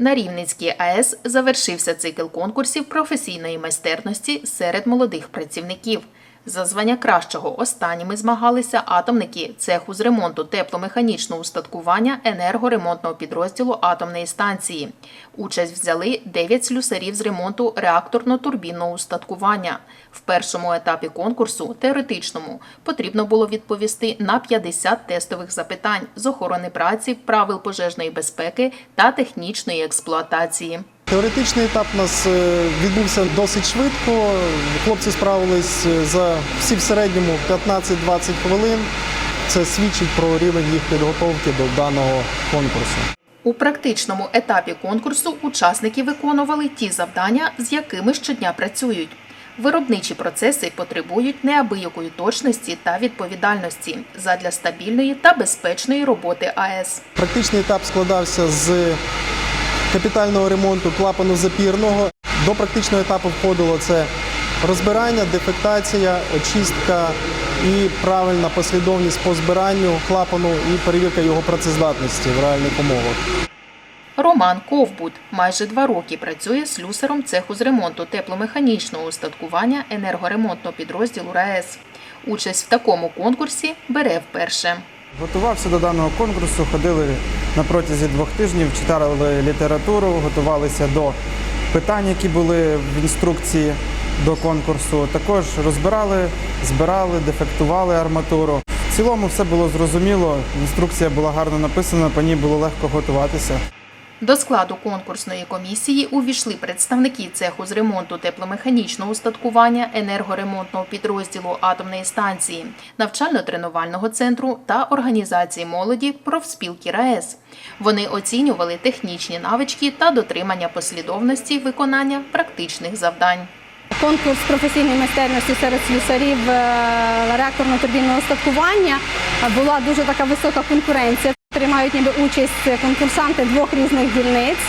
На Рівненській АЕС завершився цикл конкурсів професійної майстерності серед молодих працівників. За звання кращого останніми змагалися атомники цеху з ремонту тепломеханічного устаткування енергоремонтного підрозділу атомної станції. Участь взяли 9 слюсарів з ремонту реакторно-турбінного устаткування. В першому етапі конкурсу, теоретичному, потрібно було відповісти на 50 тестових запитань з охорони праці, правил пожежної безпеки та технічної експлуатації. Теоретичний етап у нас е, відбувся досить швидко. Хлопці справились е, за всі в середньому 15-20 хвилин. Це свідчить про рівень їх підготовки до даного конкурсу. У практичному етапі конкурсу учасники виконували ті завдання, з якими щодня працюють. Виробничі процеси потребують неабиякої точності та відповідальності задля стабільної та безпечної роботи АЕС. Практичний етап складався з капітального ремонту клапану запірного. До практичного етапу входило це розбирання, дефектація, очистка і правильна послідовність по збиранню клапану і перевірка його працездатності в реальних умовах. Роман Ковбут майже два роки працює слюсаром цеху з ремонту тепломеханічного устаткування енергоремонтного підрозділу РаЕС. Участь в такому конкурсі бере вперше. Готувався до даного конкурсу, ходили на протязі двох тижнів, читали літературу, готувалися до питань, які були в інструкції до конкурсу. Також розбирали, збирали, дефектували арматуру. В цілому все було зрозуміло, інструкція була гарно написана, по ній було легко готуватися. До складу конкурсної комісії увійшли представники цеху з ремонту тепломеханічного устаткування енергоремонтного підрозділу атомної станції, навчально-тренувального центру та організації молоді профспілки РаЕС. Вони оцінювали технічні навички та дотримання послідовності виконання практичних завдань. Конкурс професійної майстерності серед слюсарів е, реакторно-турбінного устаткування була дуже така висока конкуренція. Приймають ніби участь конкурсанти двох різних дільниць.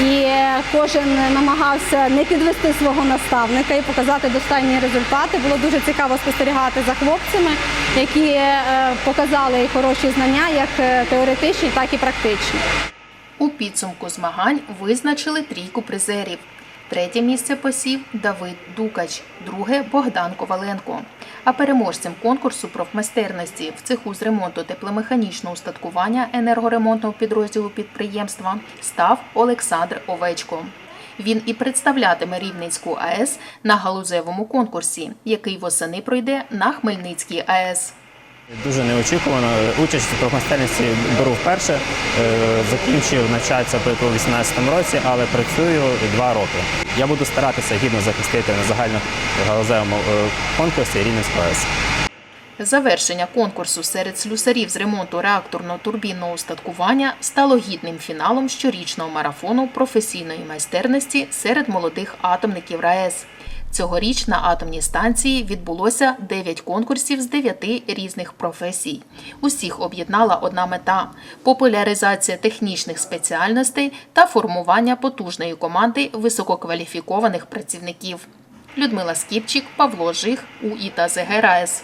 І кожен намагався не підвести свого наставника і показати достойні результати. Було дуже цікаво спостерігати за хлопцями, які е, показали хороші знання, як е, теоретичні, так і практичні. У підсумку змагань визначили трійку призерів. Третє місце посів Давид Дукач, друге Богдан Коваленко. А переможцем конкурсу профмайстерності в цеху з ремонту тепломеханічного устаткування енергоремонтного підрозділу підприємства став Олександр Овечко. Він і представлятиме Рівненську АЕС на галузевому конкурсі, який восени пройде на Хмельницькій АЕС. Дуже неочікувано. Участь у профмайстерності беру вперше. Закінчив навчатися у 18 році, але працюю два роки. Я буду старатися гідно захистити на загальногалузевому е, конкурсі Рівненського АЕС. Завершення конкурсу серед слюсарів з ремонту реакторно-турбінного устаткування стало гідним фіналом щорічного марафону професійної майстерності серед молодих атомників РаЕС. Цьогоріч на атомній станції відбулося 9 конкурсів з 9 різних професій. Усіх об'єднала одна мета популяризація технічних спеціальностей та формування потужної команди висококваліфікованих працівників. Людмила Скіпчик, Павло Жих, УІТА ЗГРАЕС.